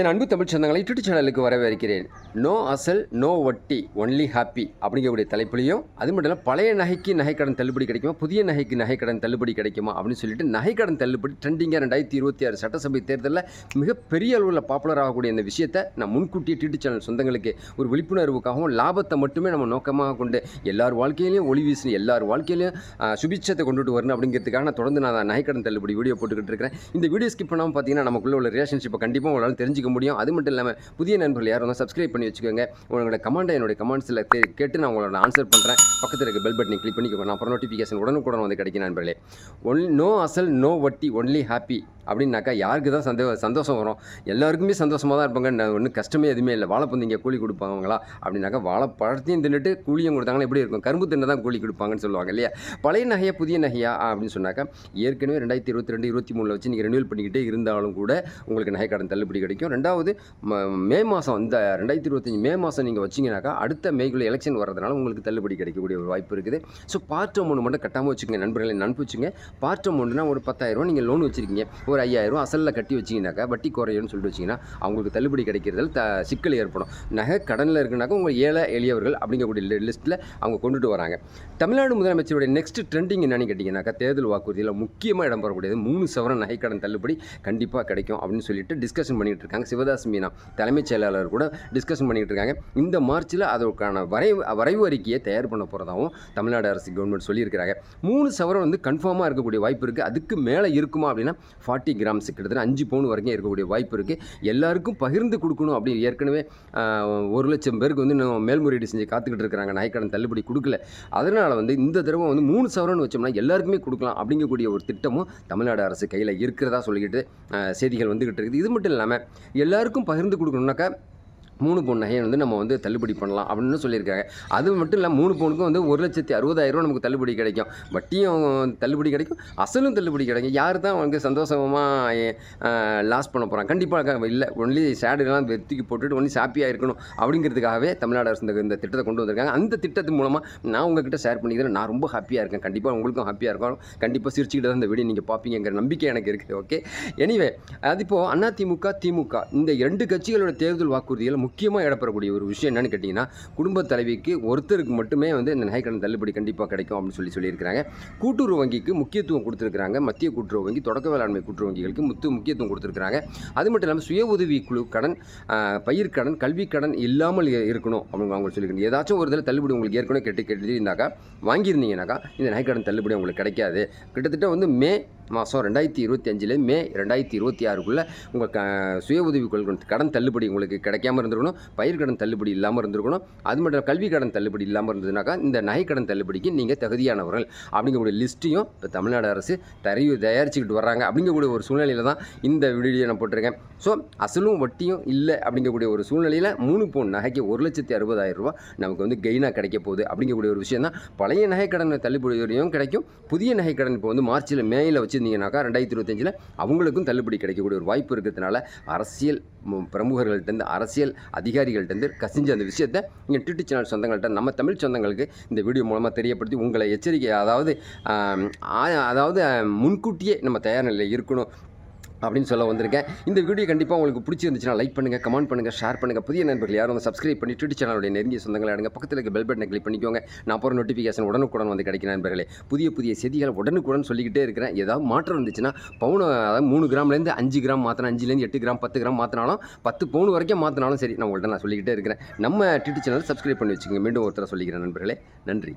என் அன்பு தமிழ் சொந்தங்களை யூடியூப் சேனலுக்கு வரவேற்கிறேன். நோ அசல் நோ வட்டி ஒன்லி ஹாப்பி அப்படிங்கக்கூடிய தலைப்புலையும் அது மட்டும் இல்லை பழைய நகைக்கு நகைக்கடன் தள்ளுபடி கிடைக்குமா புதிய நகைக்கு நகைக்கடன் தள்ளுபடி கிடைக்குமா அப்படின்னு சொல்லிட்டு நகைக்கடன் தள்ளுபடி ட்ரெண்டிங்காக ரெண்டாயிரத்தி இருபத்தி ஆறு சட்டசபை தேர்தலில் மிகப்பெரிய அளவில் பாப்புலர் ஆகக்கூடிய இந்த விஷயத்தை நான் முன்கூட்டியே யூடியூப் சேனல் சொந்தங்களுக்கு ஒரு விழிப்புணர்வுக்காகவும் லாபத்தை மட்டுமே நம்ம நோக்கமாக கொண்டு எல்லார் வாழ்க்கையிலையும் ஒளி வீசணும் எல்லார் வாழ்க்கையிலையும் சுபிச்சத்தை கொண்டுட்டு வரணும் அப்படிங்கிறதுக்காக நான் தொடர்ந்து நான் நகைக்கடன் தள்ளுபடி வீடியோ போட்டுக்கிட்டு இருக்கிறேன். இந்த வீடியோ ஸ்கிப் பண்ணாமல் பார்த்தீங்கன்னா நமக்குள்ள உள்ள ரிலேஷன்ஷிப்பை கண்டிப்பாக உங்களால் தெரிஞ்சுக்க முடியும். அது மட்டும் இல்லாமல் புதிய நண்பர்கள் யாரும் வந்து சப்ஸ்கிரைப் பண்ணி வச்சுக்கோங்க. உங்களோட கமெண்ட்டை என்னுடைய கமெண்ட்ஸில் கேட்டு நான் உங்களோட ஆன்சர் பண்ணுறேன் பக்கத்தில் இருக்க பெல் பட்டனை கிளிக் பண்ணிக்கோங்க. நான் அப்புறம் நோட்டிஃபிகேஷன் உடனுக்குடன் வந்து கிடைக்கும் நண்பர்களே. ஒன் நோ அசல் நோ வட்டி ஒன்லி ஹாப்பி அப்படின்னாக்கா யாருக்கு தான் சந்தோ சந்தோஷம் வரும்? எல்லாருக்குமே சந்தோஷமாக தான் இருப்பாங்க. ஒன்றும் கஷ்டமே எதுவுமே இல்லை. வாழைப்பந்திங்க கூலி கொடுப்பாங்களா? அப்படின்னாக்கா வாழைப்பழத்தையும் தின்னுட்டு கூலியும் கொடுத்தாங்கன்னா எப்படி இருக்கும்? கரும்பு தின்னு தான் கூலி கொடுப்பாங்கன்னு சொல்லுவாங்க இல்லையா? பழைய நகையா புதிய நகையா அப்படின்னு சொன்னாக்கா ஏற்கனவே ரெண்டாயிரத்தி இருபத்தி ரெண்டு இருபத்தி மூணில் வச்சு நீங்கள் ரெனியூல் பண்ணிக்கிட்டே இருந்தாலும் கூட உங்களுக்கு நகை கடன் தள்ளுபடி கிடைக்கும். ரெண்டாவது ம- மே மாதம் இந்த ரெண்டாயிரத்தி இருபத்தஞ்சி மே மாதம் நீங்கள் வச்சிங்கனாக்கா அடுத்த மேக்குள்ள எலெக்ஷன் வர்றதுனால உங்களுக்கு தள்ளுபடி கிடைக்கக்கூடிய ஒரு வாய்ப்பு இருக்குது. ஸோ பார்ட் அமௌண்ட் மட்டும் கட்டாமல் வச்சுக்கோங்க நண்பர்களை. நண்பு வச்சுங்க பார்ட் அமௌண்ட்னா ஒரு பத்தாயிரம் நீங்கள் லோன் வச்சிருக்கீங்க. ஒரு ஐயாயிரம் அசலில் கட்டி வச்சிங்கனாக்கா வட்டி குறையும்னு சொல்லிட்டு வச்சிங்கன்னா அவங்களுக்கு தள்ளுபடி கிடைக்கிறதுல த சிக்கல் ஏற்படும். நகை கடனில் இருக்குனாக்கா உங்கள் ஏழை எளியவர்கள் அப்படிங்கக்கூடிய லிஸ்ட்டில் அவங்க கொண்டுட்டு வராங்க. தமிழ்நாடு முதலமைச்சருடைய நெக்ஸ்ட் ட்ரெண்டிங் என்னன்னு கேட்டிங்கனாக்கா தேர்தல் வாக்குறுதியில் முக்கியமாக இடம் பெறக்கூடியது மூணு சவரன் நகைக்கடன் தள்ளுபடி கண்டிப்பாக கிடைக்கும் அப்படின்னு சொல்லிட்டு டிஸ்கஷன் பண்ணிகிட்டு இருக்காங்க. சிவதாஸ் மீனா தலைமைச் செயலாளர் கூட டிஸ்கஷன் பண்ணிகிட்டு இருக்காங்க. இந்த மார்ச்சில் அதற்கான வரைவு வரைவு அறிக்கையை தயார் பண்ண போகிறதாகவும் தமிழ்நாடு அரசு கவர்மெண்ட் சொல்லியிருக்கிறாங்க. மூணு சவரன் வந்து கன்ஃபார்மாக இருக்கக்கூடிய வாய்ப்பு இருக்குது அதுக்கு மேலே இருக்குமா அப்படின்னா ஃபார்ட்டி ஃபார்ட்டி கிராம்ஸ் கிட்டத்தட்ட அஞ்சு பவுன் வரைக்கும் இருக்கக்கூடிய வாய்ப்பு இருக்குது எல்லாருக்கும் பகிர்ந்து கொடுக்கணும் அப்படின்னு ஏற்கனவே ஒரு லட்சம் பேருக்கு வந்து நம்ம மேல்முறையீடு செஞ்சு காத்துக்கிட்டு இருக்கிறாங்க. நாய்க்கடன் தள்ளுபடி கொடுக்கல. அதனால் வந்து இந்த தடவை வந்து மூணு சவரன் வச்சோம்னா எல்லாருக்குமே கொடுக்கலாம் அப்படிங்கக்கூடிய ஒரு திட்டமும் தமிழ்நாடு அரசு கையில் இருக்கிறதா சொல்லிக்கிட்டு செய்திகள் வந்துக்கிட்டு இருக்குது. இது மட்டும் இல்லாமல் எல்லாருக்கும் பகிர்ந்து கொடுக்கணுன்னாக்கா மூணு பவுன் நகையை வந்து நம்ம வந்து தள்ளுபடி பண்ணலாம் அப்படின்னு சொல்லியிருக்காங்க. அது மட்டும் இல்லை மூணு பவுனுக்கும் வந்து ஒரு லட்சத்தி அறுபதாயிரம் ரூபா நமக்கு தள்ளுபடி கிடைக்கும். வட்டியும் தள்ளுபடி கிடைக்கும் அசலும் தள்ளுபடி கிடைக்கும். யார் தான் வந்து சந்தோஷமாக லாஸ் பண்ண போகிறான் கண்டிப்பாக இல்லை. ஒன்லி சேடுலாம் வெத்திக்கு போட்டுட்டு ஒன்லி ஹாப்பியாக இருக்கணும் அப்படிங்கிறதுக்காகவே தமிழ்நாடு அரசு இந்த திட்டத்தை கொண்டு வந்திருக்காங்க. அந்த திட்டத்து மூலமாக நான் உங்ககிட்ட ஷேர் பண்ணிக்கிறேன். நான் ரொம்ப ஹாப்பியாக இருக்கேன். கண்டிப்பாக உங்களுக்கும் ஹாப்பியாக இருக்கும். கண்டிப்பாக சிரிச்சுக்கிட்டு தான் இந்த வீடியோ நீங்கள் பார்ப்பீங்கிற நம்பிக்கை எனக்கு இருக்குது. ஓகே எனிவே அது இப்போது அதிமுக திமுக இந்த இரண்டு கட்சிகளோட தேர்தல் வாக்குறுதிகள் முக்கியமாக இடப்பெறக்கூடிய ஒரு விஷயம் என்னென்னு கேட்டிங்கன்னா குடும்ப தலைவிக்கு ஒருத்தருக்கு மட்டுமே வந்து இந்த நகைக்கடன் தள்ளுபடி கண்டிப்பாக கிடைக்கும் அப்படின்னு சொல்லி சொல்லியிருக்கிறாங்க. கூட்டுறவு வங்கிக்கு முக்கியத்துவம் கொடுத்துருக்காங்க மத்திய கூட்டுறவு வங்கி தொடக்க வேளாண்மை கூட்டுறவு வங்கிகளுக்கு முத்து முக்கியத்துவம் கொடுத்துருக்காங்க அது மட்டும் இல்லாமல் சுய உதவி குழு கடன் பயிர்க்கடன் கல்விக்கடன் இல்லாமல் இருக்கணும் அப்படின்னு அவங்க சொல்லியிருக்காங்க. ஏதாச்சும் ஒரு இதில் தள்ளுபடி உங்களுக்கு ஏற்கனவே கேட்டு கெட்டிருந்தாக்கா வாங்கியிருந்தீங்கனாக்கா இந்த நகைக்கடன் தள்ளுபடி உங்களுக்கு கிடைக்காது. கிட்டத்தட்ட வந்து மே மாதம் ரெண்டாயிரத்தி இருபத்தி அஞ்சில் மே ரெண்டாயிரத்தி இருபத்தி ஆறுக்குள்ளே உங்கள் க சுய உதவி கடன் தள்ளுபடி உங்களுக்கு கிடைக்காம இருந்திருக்கணும். பயிர் கடன் தள்ளுபடி இல்லாமல் இருந்திருக்கணும். அது மட்டும் கல்வி கடன் தள்ளுபடி இல்லாமல் இருந்ததுனாக்கா இந்த நகை கடன் தள்ளுபடிக்கு நீங்கள் தகுதியானவர்கள். அப்படிங்கக்கூடிய லிஸ்ட்டையும் இப்போ தமிழ்நாடு அரசு தரைவு தயாரிச்சுக்கிட்டு வர்றாங்க. அப்படிங்கக்கூடிய ஒரு சூழ்நிலையில் தான் இந்த வீடியோ நான் போட்டிருக்கேன். ஸோ அசலும் வட்டியும் இல்லை அப்படிங்கக்கூடிய ஒரு சூழ்நிலையில் மூணு பவுன் நகைக்கு ஒரு லட்சத்தி அறுபதாயிரம் ரூபா நமக்கு வந்து கெயினாக கிடைக்க போகுது. அப்படிங்கக்கூடிய ஒரு விஷயம் தான் பழைய நகைக்கடன் தள்ளுபடியும் கிடைக்கும். புதிய நகைக்கடன் இப்போ வந்து மார்ச்சில் மேயில் வச்சு வச்சுருந்தீங்கன்னாக்கா ரெண்டாயிரத்தி இருபத்தஞ்சில் அவங்களுக்கும் தள்ளுபடி கிடைக்கக்கூடிய ஒரு வாய்ப்பு இருக்கிறதுனால அரசியல் பிரமுகர்கள்ட்டேருந்து அரசியல் அதிகாரிகள்ட்டேருந்து கசிஞ்ச அந்த விஷயத்தை நீங்கள் ட்விட்டர் சேனல் சொந்தங்கள்கிட்ட நம்ம தமிழ் சொந்தங்களுக்கு இந்த வீடியோ மூலமாக தெரியப்படுத்தி உங்களை எச்சரிக்கை அதாவது அதாவது முன்கூட்டியே நம்ம தயார் நிலையில் இருக்கணும். அப்படின்னு சொல்ல வந்திருக்கேன். இந்த வீடியோ கண்டிப்பாக உங்களுக்கு பிடிச்சிருந்துச்சுன்னா லைக் பண்ணுங்கள் கமெண்ட் பண்ணுங்கள் ஷேர் பண்ணுங்கள் புதிய நண்பர்கள் யாரும் வந்து சப்ஸ்கிரைப் பண்ணி ட்விட்டர் சேனலுடைய நெருங்கிய சொந்தங்களை அடங்க பக்கத்தில் இருக்க பெல் பட்டனை கிளிக் பண்ணிக்கோங்க. நான் போகிற நோட்டிஃபிகேஷன் உடனுக்குடன் வந்து கிடைக்கிற நண்பர்களே. புதிய புதிய செய்திகளை உடனுக்குடன் சொல்லிக்கிட்டே இருக்கிறேன். ஏதாவது மாற்றம் இருந்துச்சுன்னா பவுன் அதாவது மூணு கிராம்லேருந்து அஞ்சு கிராம் மாற்றினா அஞ்சுலேருந்து எட்டு கிராம் பத்து கிராம் மாற்றினாலும் பத்து பவுன் வரைக்கும் மாற்றினாலும் சரி நான் உங்கள்கிட்ட நான் சொல்லிக்கிட்டே இருக்கிறேன். நம்ம ட்விட்டர் சேனல் சப்ஸ்கிரைப் பண்ணி வச்சுக்கோங்க. மீண்டும் ஒருத்தர சொல்லிக்கிறேன் நண்பர்களே. நன்றி.